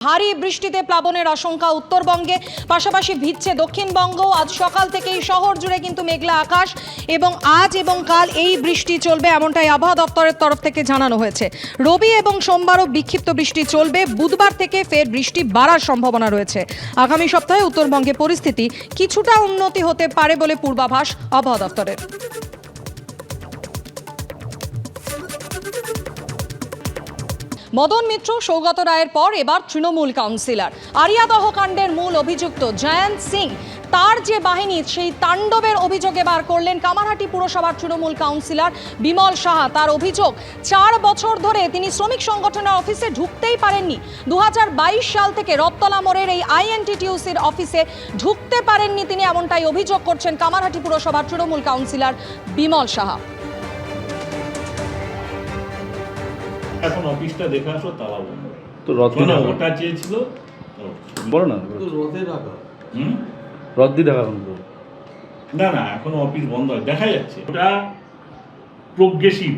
ভারী বৃষ্টিতে প্লাবনের আশঙ্কা উত্তরবঙ্গে, পাশাপাশি ভিজছে দক্ষিণবঙ্গ। আজ সকাল থেকেই শহর জুড়ে কিন্তু মেঘলা আকাশ এবং আজ এবং কাল এই বৃষ্টি চলবে এমনটাই আবহাওয়া দপ্তরের তরফ থেকে জানানো হয়েছে। রবি এবং সোমবারও বিক্ষিপ্ত বৃষ্টি চলবে। বুধবার থেকে ফের বৃষ্টি বাড়ার সম্ভাবনা রয়েছে। আগামী সপ্তাহে উত্তরবঙ্গে পরিস্থিতি কিছুটা উন্নতি হতে পারে বলে পূর্বাভাস আবহাওয়া দপ্তরের। মদন মিত্র, সৌগত রায়ের পর এবার তৃণমূল কাউন্সিলর। আরিয়াদহ কাণ্ডের মূল অভিযুক্ত জয়ন্ত সিং, তার যে বাহিনী, সেই তাণ্ডবের অভিযোগ এবার করলেন কামারহাটি পুরসভার তৃণমূল কাউন্সিলর বিমল সাহা। তার অভিযোগ, চার বছর ধরে তিনি শ্রমিক সংগঠনের অফিসে ঢুকতেই পারেননি। দু হাজার বাইশ সাল থেকে রত্তলা মোড়ের এই আইএনটিটিউসির অফিসে ঢুকতে পারেননি তিনি, এমনটাই অভিযোগ করছেন কামারহাটি পুরসভার তৃণমূল কাউন্সিলর বিমল সাহা। এখন অফিসটা দেখে আসো তালা বন্ধ তো রথ ওটা চেয়েছিল? বলো না। হুম? রথ দিয়ে দেখা করুন না না এখনও অফিস বন্ধ হয়। দেখা যাচ্ছে। ওটা প্রোগ্রেসিভ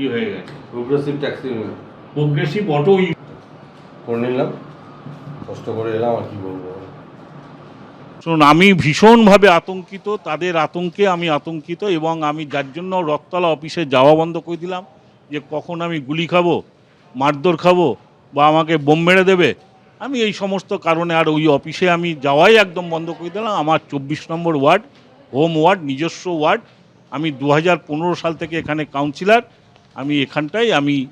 ই হয়ে গেছে। প্রোগ্রেসিভ ট্যাক্সি প্রোগ্রেসিভ অটো করে নিলাম। কষ্ট করে এলাম আর কি বলব। শুনুন আমি ভীষণভাবে আতঙ্কিত। তাদের আতঙ্কে আমি আতঙ্কিত এবং আমি যার জন্য রথতলা অফিসে যাওয়া বন্ধ করে দিলাম। যে কখন আমি গুলি খাব মারধর খাব বা আমাকে বোম মেরে দেবে আমি এই সমস্ত কারণে আর ওই অফিসে আমি যাওয়াই একদম বন্ধ করে দিলাম। আমার চব্বিশ নম্বর ওয়ার্ড হোম ওয়ার্ড নিজস্ব ওয়ার্ড। আমি দু হাজার পনেরো সাল থেকে এখানে কাউন্সিলর। আমি এখানটাই আমি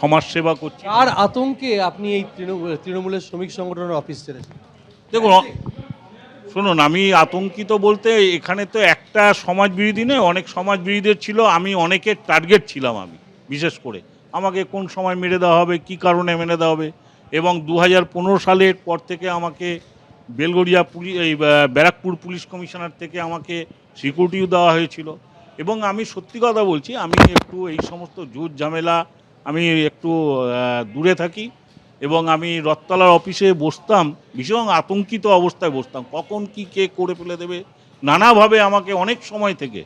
সমাজসেবা করছি। আর আতঙ্কে আপনি এই তৃণমূল তৃণমূলের শ্রমিক সংগঠনের অফিস ছেড়েছেন? দেখুন অ- শুনুন, আমি আতঙ্কিত বলতে এখানে তো একটা সমাজ বিরোধী নয় অনেক সমাজ বিরোধীদের ছিল, আমি অনেকের টার্গেট ছিলাম আমি, বিশেষ করে। আমাকে কোন সময় মেরে দেওয়া হবে, কি কারণে মেরে দেওয়া হবে? এবং দু হাজার পনেরো সালের পর থেকে আমাকে বেলগড়িয়া পুলিশ এই ব্যারাকপুর পুলিশ কমিশনার থেকে আমাকে সিকিউরিটিও দেওয়া হয়েছিল। এবং আমি সত্যি কথা বলছি, আমি একটু এই সমস্ত জুট ঝামেলা, আমি একটু দূরে থাকি। এবং আমি রথতলার অফিসে বসতাম ভীষণ আতঙ্কিত অবস্থায় বসতাম। কখন কি কে করে ফেলে দেবে? নানাভাবে আমাকে অনেক সময় থেকে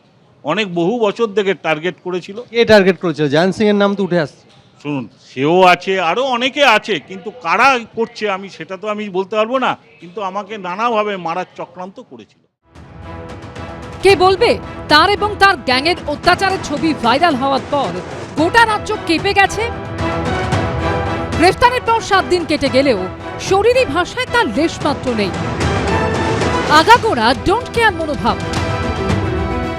অনেক বহু বছর থেকে টার্গেট করেছিল। কে টার্গেট করেছিল? জয়ন্ত সিং এর নাম তো উঠে আসছে। শুনুন সেও আছে আরও অনেকে আছে কিন্তু কারা করছে আমি সেটা তো আমি বলতে পারব না কিন্তু আমাকে নানাভাবে মারার চক্রান্ত করেছিল। কে বলবে? তার এবং তার গ্যাংয়ের অত্যাচারের ছবি ভাইরাল হওয়ার পর গোটা রাজ্য কেঁপে গেছে। গ্রেফতারের পর সাত দিন কেটে গেলেও শরীরী ভাষায় তার লেশমাত্র নেই। আগাগোড়া ডোন্ট কেয়ার মনোভাব।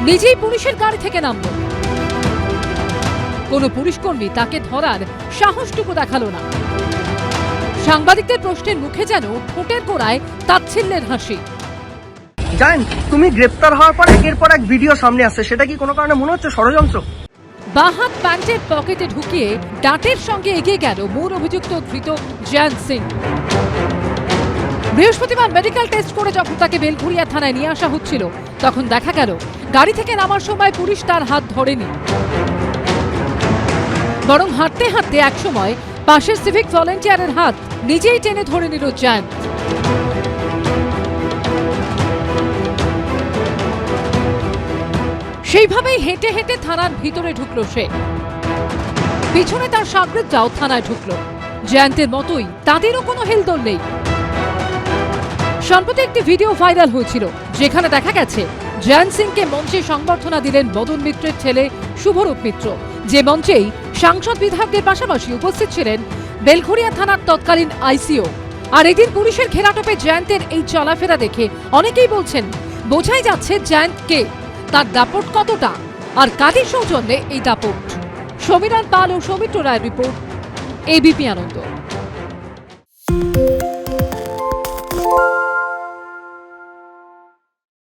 নিজেই পুলিশের গাড়ি থেকে নামল। কোনো পুলিশকর্মী তাকে ধরার সাহসটুকু দেখাল না। সাংবাদিকদের প্রশ্নের মুখে যেন ঠোঁটের গোড়ায় তাচ্ছিল্যের হাসি। জানেন, তুমি গ্রেপ্তার হওয়ার পর একের পর এক ভিডিও সামনে আসছে, সেটা কি কোনো কারণে মনে হচ্ছে ষড়যন্ত্র? বাহাত প্যান্টের পকেটে ঢুকিয়ে ডাটের সঙ্গে এগিয়ে গেল মূল অভিযুক্ত ধৃত জয়ন্ত সিং। বৃহস্পতিবার মেডিকেল টেস্ট করে যখন তাকে বেলঘুরিয়া থানায় নিয়ে আসা হচ্ছিল, তখন দেখা গেল গাড়ি থেকে নামার সময় পুলিশ তার হাত ধরেনি। বরং হাঁটতে হাঁটতে একসময় পাশের সিভিক ভলেন্টিয়ারের হাত নিজেই টেনে ধরে নিল জয়ন্ত সেইভাবেই হেঁটে হেঁটে থানার ভিতরে ঢুকলো সে। পিছনে তার সাগরেদরাও থানায় ঢুকলো। জয়ন্তের মতোই তাদেরও কোনো হেলদোল নেই। সম্প্রতি একটি ভিডিও ভাইরাল হয়েছিল, যেখানে দেখা গেছে, জয়ন্ত সিংকে মঞ্চে সংবর্ধনা দিলেন মদন মিত্রের ছেলে শুভরূপ মিত্র, যে মঞ্চেই সাংসদ বিধায়কদের পাশাপাশি উপস্থিত ছিলেন বেলঘরিয়া থানার তৎকালীন আইসিও। আর এদিন পুলিশের ঘেরাটোপে জয়ন্তের এই চলাফেরা দেখে অনেকেই বলছেন, বোঝাই যাচ্ছে জয়ন্ত কে তার দাপট কতটা? আর কাদের সৌজন্যে এই দাপট? সমীরণ পাল ও সৌমিত্র রায়ের রিপোর্ট এবিপি আনন্দ।